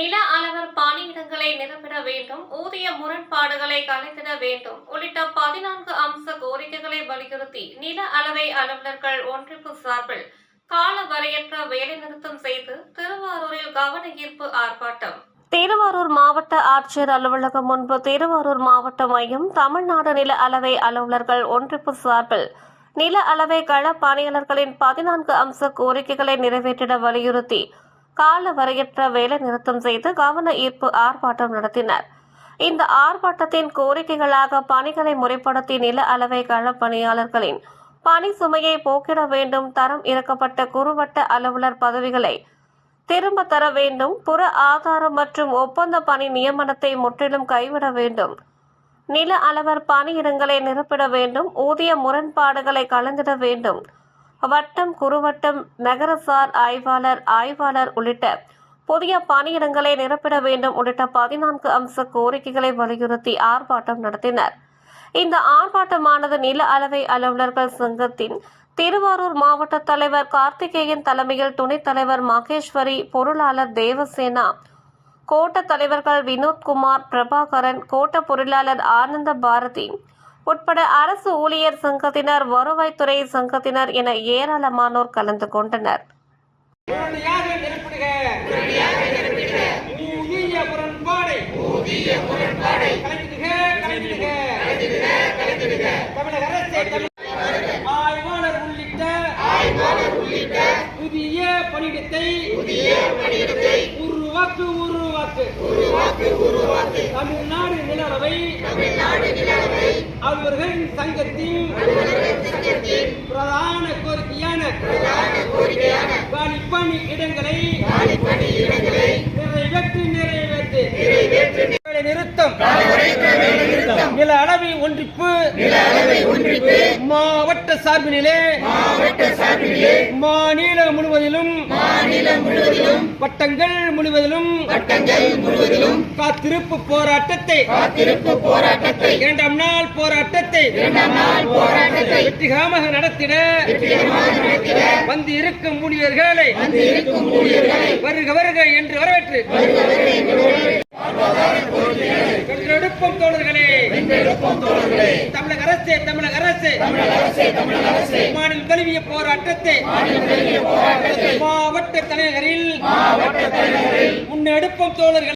நில அளவர் பணியிடங்களை நிரப்பிட வேண்டும் ஊதிய முரண்பாடுகளை கலைத்திட வேண்டும். உள்ளிட்ட பதினான்கு அம்ச கோரிக்கைகளை வலியுறுத்தி நில அளவை அலுவலர்கள் ஒன்றிப்பு சார்பில் கால வரையற்ற வேலைநிறுத்தம் செய்து திருவாரூரில் கவன ஈர்ப்பு ஆர்ப்பாட்டம். திருவாரூர் மாவட்ட ஆட்சியர் அலுவலகம் முன்பு திருவாரூர் மாவட்ட மையம் தமிழ்நாடு நில அளவை அலுவலர்கள் ஒன்றிப்பு சார்பில் நில அளவை கள பணியாளர்களின் பதினான்கு அம்ச கோரிக்கைகளை நிறைவேற்றிட வலியுறுத்தி கால வரையற்ற வேலை நிறுத்தம் செய்து கவன ஈர்ப்பு ஆர்ப்பாட்டம் நடத்தினர். இந்த ஆர்ப்பாட்டத்தின் கோரிக்கைகளாக பணிகளை முறைப்படுத்தி நில அளவை கள பணியாளர்களின் பணி சுமையை போக்கிட வேண்டும் தரம் இறக்கப்பட்ட குறுவட்ட அலுவலர் பதவிகளை திரும்ப தர வேண்டும் புற ஆதாரம் மற்றும் ஒப்பந்த பணி நியமனத்தை முற்றிலும் கைவிட வேண்டும். நில அளவர் பணியிடங்களை நிரப்பிட வேண்டும் ஊதிய முரண்பாடுகளை கலந்திட வேண்டும். வட்டம் குறுவட்டம் நகரசார் ஆய்வாளர் ஆய்வாளர் உள்ளிட்ட புதிய பணியிடங்களை நிரப்பிட வேண்டும் உள்ளிட்ட பதினான்கு அம்ச கோரிக்கைகளை வலியுறுத்தி ஆர்ப்பாட்டம் நடத்தினர். இந்த ஆர்ப்பாட்டமானது நில அளவை அலுவலர்கள் சங்கத்தின் திருவாரூர் மாவட்ட தலைவர் கார்த்திகேயன் தலைமையில் துணைத் தலைவர் மகேஸ்வரி பொருளாளர் தேவசேனா கோட்ட தலைவர்கள் வினோத்குமார் பிரபாகரன் கோட்ட பொருளாளர் ஆனந்த பாரதி உட்பட அரசு ஊழியர் சங்கத்தினர் வருவாய்த்துறை சங்கத்தினர் என ஏராளமானோர் கலந்து கொண்டனர். புதிய பணியிடத்தை உருவாக்கு. உருவாக்கு தமிழ்நாடு நிலளவை அவர்களின் சங்கத்தின் பிரதான கோரிக்கையான காலி பணி இடங்களை நிறைவேற்றி நிறைவேற்றி. நிறுத்தம். நில அளவை ஒன்றிப்பு. மாவட்ட சார்பினிலே மாநில முழுவதிலும் வட்டங்கள் முழுவதிலும் காத்திருப்பு போராட்டத்தை இரண்டாம் நாள் போராட்டத்தை வெற்றிகரமாக நடத்திட வந்து இருக்கும் ஊழியர்களை வருக வருக என்று வரவேற்று வென்றெடுப்போம் தோழர்களே. தமிழக அரசே தமிழக மாநில தழுவிய போராட்டத்தை மாவட்ட தலைநகரில் முன்னெடுப்பும் தோழர்கள்.